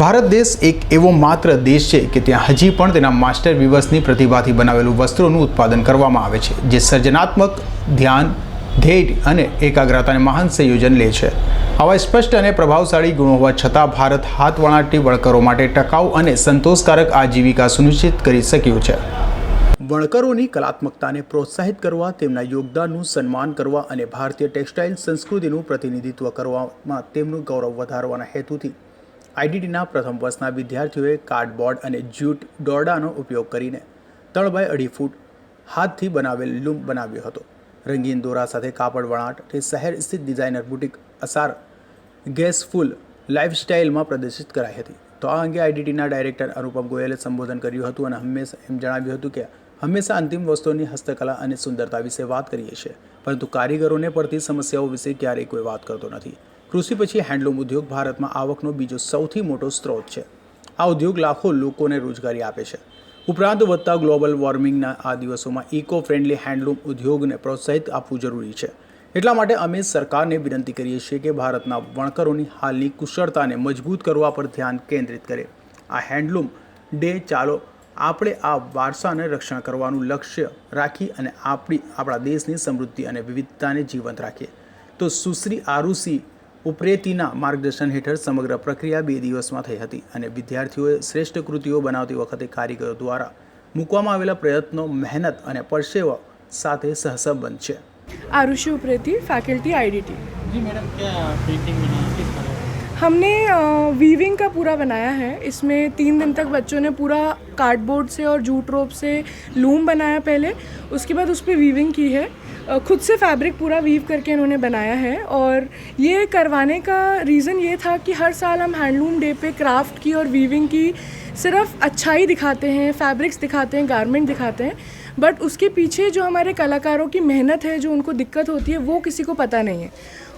ભારત દેશ એક એવો માત્ર દેશ છે કે ત્યાં હજી પણ તેના માસ્ટર વિવર્સની પ્રતિભાથી બનાવેલું વસ્ત્રોનું ઉત્પાદન કરવામાં આવે છે, જે સર્જનાત્મક, ધ્યાન ધ્યેય અને એકાગ્રતાને મહાન સંયોજન લે છે. આવા સ્પષ્ટ અને પ્રભાવશાળી ગુણો હોવા છતાં ભારત હાથ વણાટી વણકરો માટે ટકાઉ અને સંતોષકારક આજીવિકા સુનિશ્ચિત કરી શક્યું છે. વણકરોની કલાત્મકતાને પ્રોત્સાહિત કરવા, તેમના યોગદાનનું સન્માન કરવા અને ભારતીય ટેક્સટાઇલ સંસ્કૃતિનું પ્રતિનિધિત્વ કરવામાં તેમનું ગૌરવ વધારવાના હેતુથી આઈડીટીના પ્રથમ વર્ષના વિદ્યાર્થીઓએ કાર્ડબોર્ડ અને જ્યુટ દોરડાનો ઉપયોગ કરીને ત્રણ બાય અઢી ફૂટ હાથથી બનાવેલ લૂમ બનાવ્યો હતો. રંગીન દોરા સાથે કાપડ વણાટ તે શહેર સ્થિત ડિઝાઇનર બુટિક અસાર ગેસફુલ લાઇફસ્ટાઇલમાં પ્રદર્શિત કરાઈ હતી. તો આ અંગે આઈડીટીના ડાયરેક્ટર અનુપમ ગોયલે સંબોધન કર્યું હતું અને હંમેશા એમ જણાવ્યું હતું કે હંમેશા અંતિમ વસ્તુઓની હસ્તકલા અને સુંદરતા વિશે વાત કરીએ છીએ, પરંતુ કારીગરોને પડતી સમસ્યાઓ વિશે ક્યારેય કોઈ વાત કરતો નથી. કૃષિ પછી હેન્ડલૂમ ઉદ્યોગ ભારતમાં આવકનો બીજો સૌથી મોટો સ્ત્રોત છે. આ ઉદ્યોગ લાખો લોકોને રોજગારી આપે છે. ઉપરાંત વધતા ગ્લોબલ વોર્મિંગના આ દિવસોમાં ઇકો ફ્રેન્ડલી હેન્ડલૂમ ઉદ્યોગને પ્રોત્સાહિત આપવું જરૂરી છે. એટલા માટે અમે સરકારને વિનંતી કરીએ છીએ કે ભારતના વણકરોની હાલની કુશળતાને મજબૂત કરવા પર ધ્યાન કેન્દ્રિત કરે. આ હેન્ડલૂમ ડે ચાલો આપણે આ વારસાને રક્ષણ કરવાનું લક્ષ્ય રાખી અને આપણી, આપણા દેશની સમૃદ્ધિ અને વિવિધતાને જીવંત રાખીએ. તો સુશ્રી આરુષિ ઉપરેતીના માર્ગદર્શન હેઠળ સમગ્ર પ્રક્રિયા બે દિવસમાં થઈ હતી અને વિદ્યાર્થીઓએ શ્રેષ્ઠ કૃતિઓ બનાવતી વખતે કારીગરો દ્વારા મૂકવામાં આવેલા પ્રયત્નો મહેનત અને પરસેવા સાથે સહસંબંધ છે. Arushi Upreti faculty IDT. જી મેડમ हमने वीविंग का पूरा बनाया है। इसमें तीन दिन तक बच्चों ने पूरा कार्डबोर्ड से और जूट रोप से लूम बनाया पहले। उसके बाद उस पर वीविंग की है। खुद से फैब्रिक पूरा वीव करके इन्होंने बनाया है। और ये करवाने का रीज़न ये था कि हर साल हम हैंडलूम डे पे क्राफ्ट की और वीविंग की सिर्फ़ अच्छाई दिखाते हैं फैब्रिक्स दिखाते हैं गारमेंट दिखाते हैं बट उसके पीछे जो हमारे कलाकारों की मेहनत है, जो उनको दिक्कत होती है, वो किसी को पता नहीं है।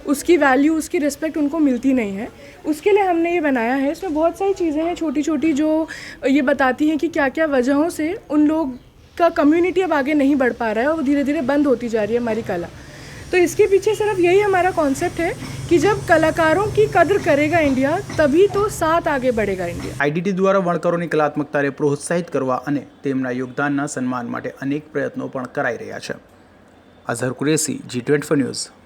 उसकी वैल्यू उसकी रिस्पेक्ट उनको मिलती नहीं है। उसके लिए हमने ये बनाया है। इसमें बहुत सारी चीज़ें हैं छोटी छोटी जो ये बताती हैं कि क्या क्या वजहों से उन लोग का कम्युनिटी अब आगे नहीं बढ़ पा रहा है और वो धीरे धीरे बंद होती जा रही है हमारी कला। तो इसके पीछे सिर्फ यही हमारा कॉन्सेप्ट है कि जब कलाकारों की कद्र करेगा इंडिया तभी तो साथ आगे बढ़ेगा इंडिया આઈડીટી દ્વારા વણકરોની કલાત્મકતાને પ્રોત્સાહિત કરવા અને તેમના યોગદાનના સન્માન માટે અનેક પ્રયત્નો પણ કરાઈ રહ્યા છે અઝહર કુરેશી જી ટ્વેન્ટી ન્યૂઝ